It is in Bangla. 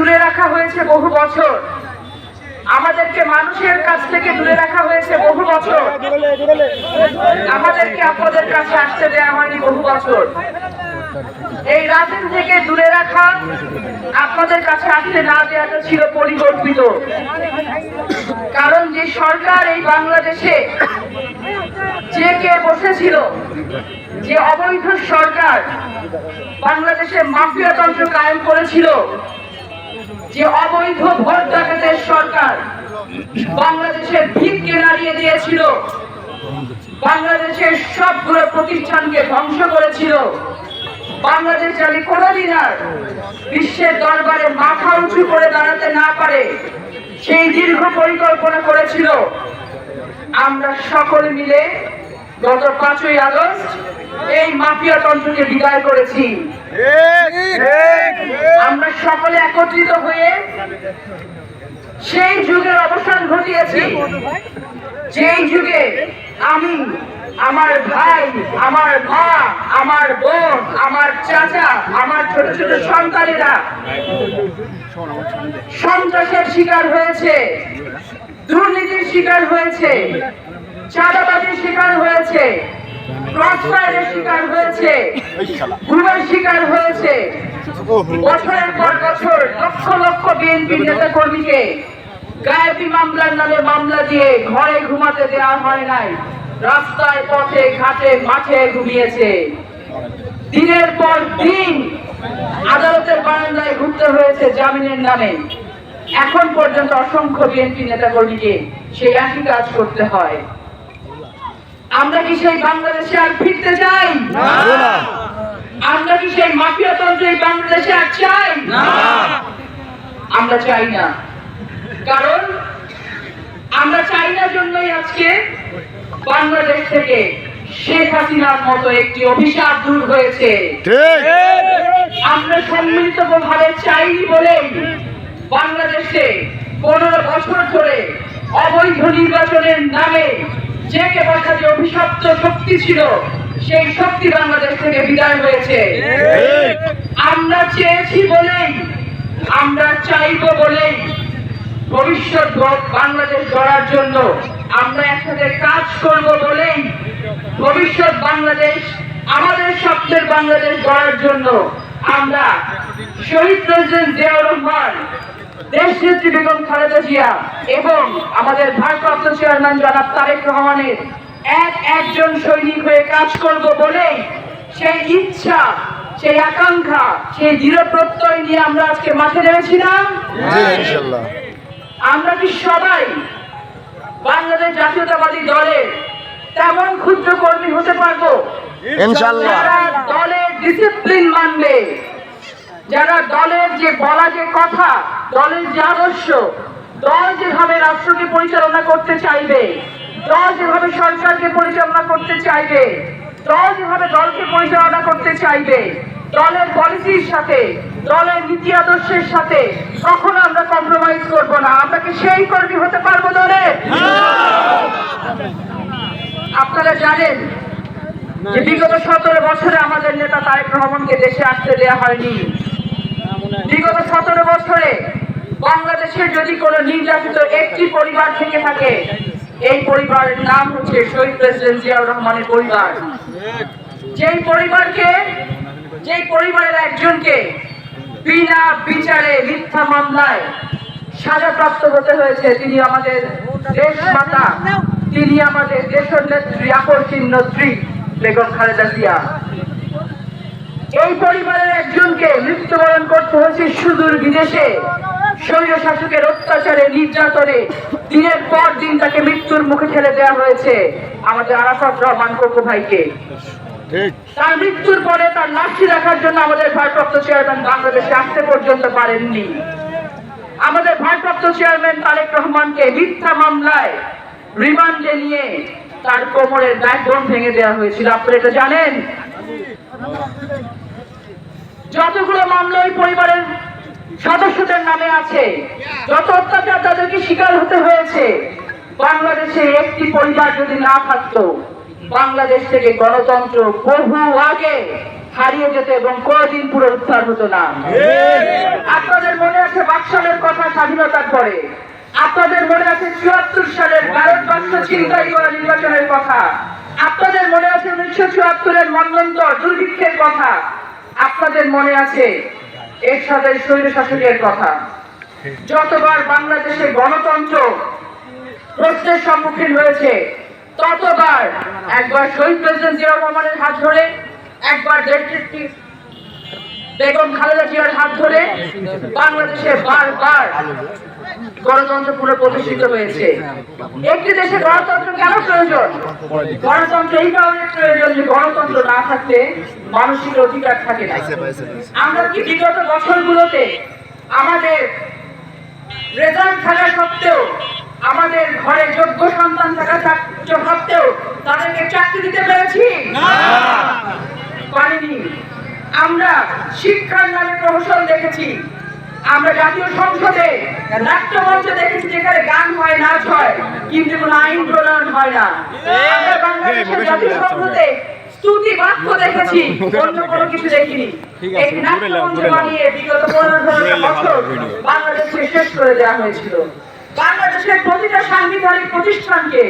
দূরে রাখা হয়েছে বহু বছর। আমাদেরকে মানুষের কাছ থেকে দূরে রাখা হয়েছে বহু বছর। আমাদেরকে আপনাদের কাছে আসতে দেওয়া হয়নি বহু বছর। এই রাজনীতি থেকে দূরে রাখা আপনাদের কাছে আসতে না দেওয়াটা ছিল পরিকল্পিত কারণ যে সরকার এই বাংলাদেশে যে কে বসেছিল, যে অবৈধ সরকার বাংলাদেশে মাফিয়াতন্ত্র কায়েম করেছিল যে অবৈধ ভোট ডাকাতের সরকার বাংলাদেশের ভিতকে নাড়িয়ে দিয়েছিল, বাংলাদেশের সবগুলো প্রতিষ্ঠানকে ধ্বংস করেছিল। বাংলাদেশ জানি কোনোদিন আর বিশ্বের দরবারে মাথা উঁচু করে দাঁড়াতে না পারে, সেই দীর্ঘ পরিকল্পনা করেছিল। আমরা সকলে মিলে গত পাঁচই আগস্ট এই মাফিয়া তন্ত্রকে বিদায় করেছি। আমরা সকলে একত্রিত হয়ে সেই যুগের অবসান ঘটিয়েছি। যেই যুগে আমি আমার ভাই আমার মা আমার বোন আমার চাচা আমার ছোট ছোট সন্তানেরা সন্ত্রাসের শিকার হয়েছে দুর্নীতির শিকার হয়েছে চাঁদাবাজির শিকার হয়েছে হয়েছে গুমের শিকার হয়েছে। বছরের পর বছর লক্ষ লক্ষ বিএনপি নেতা কর্মীকে গায়েবী মামলার নামে মামলা দিয়ে ঘরে ঘুমাতে দেওয়া হয় নাই। রাস্তায় পথে ঘাটে মাঠে ঘুমিয়েছে। দিনের পর দিন আদালতের বারান্দায় ঘুরতে হয়েছে জামিনের নামে। এখন পর্যন্ত অসংখ্য বিএনপি নেতা কর্মীকে সেই একই কাজ করতে হয়। আমরা কি সেই বাংলাদেশে আর ফিরতে চাই? আমরা কি সেই মাফিয়া তন্ত্র এই বাংলাদেশে আর চাই? আমরা চাই না। কারণ আমরা চাই না জন্যই আজকে বাংলাদেশ থেকে শেখ হাসিনার মতো একটি অভিশাপ দূর হয়েছে। আমরা সম্মিলিত ভাবে চাইনি বলেই বাংলাদেশে পনেরো বছর ধরে অবৈধ নির্বাচনের নামে যে কে বসা যে অভিশপ্ত শক্তি ছিল, সেই শক্তি বাংলাদেশ থেকে বিদায় হয়েছে। আমরা চেয়েছি বলেই, আমরা চাইব বলেই ভবিষ্যৎ বাংলাদেশ গড়ার জন্য আমরা একসাথে কাজ করব বলেই ভবিষ্যৎ বাংলাদেশ, আমাদের স্বপ্নের বাংলাদেশ গড়ার জন্য আমরা শহীদ প্রেসিডেন্ট জিয়াউর রহমান দেশ নেত্রী বেগম খালেদা জিয়া এবং আমাদের ভারপ্রাপ্ত চেয়ারম্যান জনাব তারেক রহমানের এক একজন সৈনিক হয়ে কাজ করব বলেই সেই ইচ্ছা সেই আকাঙ্ক্ষা সেই দৃঢ় প্রত্যয় নিয়ে আমরা আজকে মাঠে নেমেছিলাম। আমরা কি সবাই বাংলাদেশ জাতীয়তাবাদী দলের তেমন ক্ষুদ্র কর্মী হতে পারব? যারা দলের ডিসিপ্লিন মানবে যারা দলের যে বলা যে কথা দলের যে আদর্শ, দল যেভাবে রাষ্ট্রকে পরিচালনা করতে চাইবে, দল যেভাবে সরকারকে পরিচালনা করতে চাইবে, দল যেভাবে দলকে পরিচালনা করতে চাইবে, দলের পলিসির সাথে, দলের নীতি আদর্শের সাথে কখনো আমরা কম্প্রোমাইজ করব না। আমরা কি সেই কর্মী হতে পারব দলে? আপনারা জানেন যে বিগত সতেরো বছরে আমাদের নেতা তারেক রহমানকে দেশে আসতে দেওয়া হয়নি। বিগত সতেরো বছরে বাংলাদেশের যদি কোনো নির্যাতিত একটি পরিবার থেকে থাকে, এই পরিবারের নাম হচ্ছে শহীদ প্রেসিডেন্ট জিয়াউর রহমানের পরিবার। যেই পরিবারকে, যেই পরিবারের একজনকে বিনা বিচারে মিথ্যা মামলায় সাজাপ্রাপ্ত হতে হয়েছে, তিনি আমাদের দেশ মাতা তিনি আমাদের দেশের নেত্রী আকর্ষণ নেত্রী বেগম খালেদা জিয়া। এই পরিবারের একজনকে মৃত্যুবরণ করতে হয়েছে সুদূর বিদেশে। স্বৈর শাসকের অত্যাচারে নির্যাতনে দিনের পর দিন তাকে মৃত্যুর মুখে ঠেলে দেওয়া হয়েছে আমাদের আরাফাত রহমান কোকো ভাইকে। তার মৃত্যুর পরে তার লাশটি দেখার জন্য আমাদের ভারপ্রাপ্ত চেয়ারম্যান বাংলাদেশে আসতে পর্যন্ত পারেননি। আমাদের ভারপ্রাপ্ত চেয়ারম্যান তারেক রহমানকে মিথ্যা মামলায় রিমান্ডে নিয়ে তার কোমরের ব্যাকবোন ভেঙে দেওয়া হয়েছিল। আপনারা এটা জানেন? যতগুলো মামলা ওই পরিবারের সদস্যদের নামে আছে। যত অত্যাচার তাদেরকে শিকার হতে হয়েছে। বাংলাদেশে একটি পরিবার যদি না থাকতো, বাংলাদেশ থেকে গণতন্ত্র বহু আগে হারিয়ে যেত এবং কোনদিন পুরো উদ্ধার হতো না। আপনাদের মনে আছে বাকশালের কথা স্বাধীনতার পরে? আপনাদের মনে আছে চুয়াত্তর সালের ভারতবর্ষ চিন্তাই করা নির্বাচনের কথা? আপনাদের মনে আছে উনিশশো চুয়াত্তরের মন্বন্তর দুর্ভিক্ষের কথা? আপনাদের মনে আছে এরশাদের শৈল শাসকের কথা। যতবার বাংলাদেশে গণতন্ত্র প্রশ্নের সম্মুখীন হয়েছে, ততবার একবার শহীদ প্রেসিডেন্ট জিয়াউর রহমানের হাত ধরে, একবার দেশটি বেগম খালেদা জিয়ার হাত ধরে বাংলাদেশে বারবার গণতন্ত্র পুনঃপ্রতিষ্ঠিত হয়েছে। একটি দেশে গণতন্ত্র কেন প্রয়োজন? গণতন্ত্র এই কারণে প্রয়োজন যে গণতন্ত্র না থাকলে মানসিক অধিকার থাকে না। আমরা কি বিগত বছরগুলোতে আমাদের রেজাল্ট থাকা সত্ত্বেও আমাদের ঘরে যোগ্য সন্তান থাকা সত্ত্বেও তাদেরকে চাকরি দিতে পেরেছি? পারিনি। আমরা শিক্ষার নামে প্রহসন দেখেছি। আমরা জাতীয় সংসদে নাট্যমঞ্চ দেখেছি যেখানে গান হয় নাচ হয় কিন্তু কোনো আইন প্রণয়ন হয় না। আমরা বাংলাদেশের জাতীয় সংসদে স্তুতি বাক্য দেখেছি অন্য কোনো কিছু দেখিনি। এই নাট্যমঞ্চ বানিয়ে বিগত পনেরো বছর বাংলাদেশকে শেষ করে দেওয়া হয়েছিল। বাংলাদেশের প্রতিটা সাংবিধানিক প্রতিষ্ঠানকে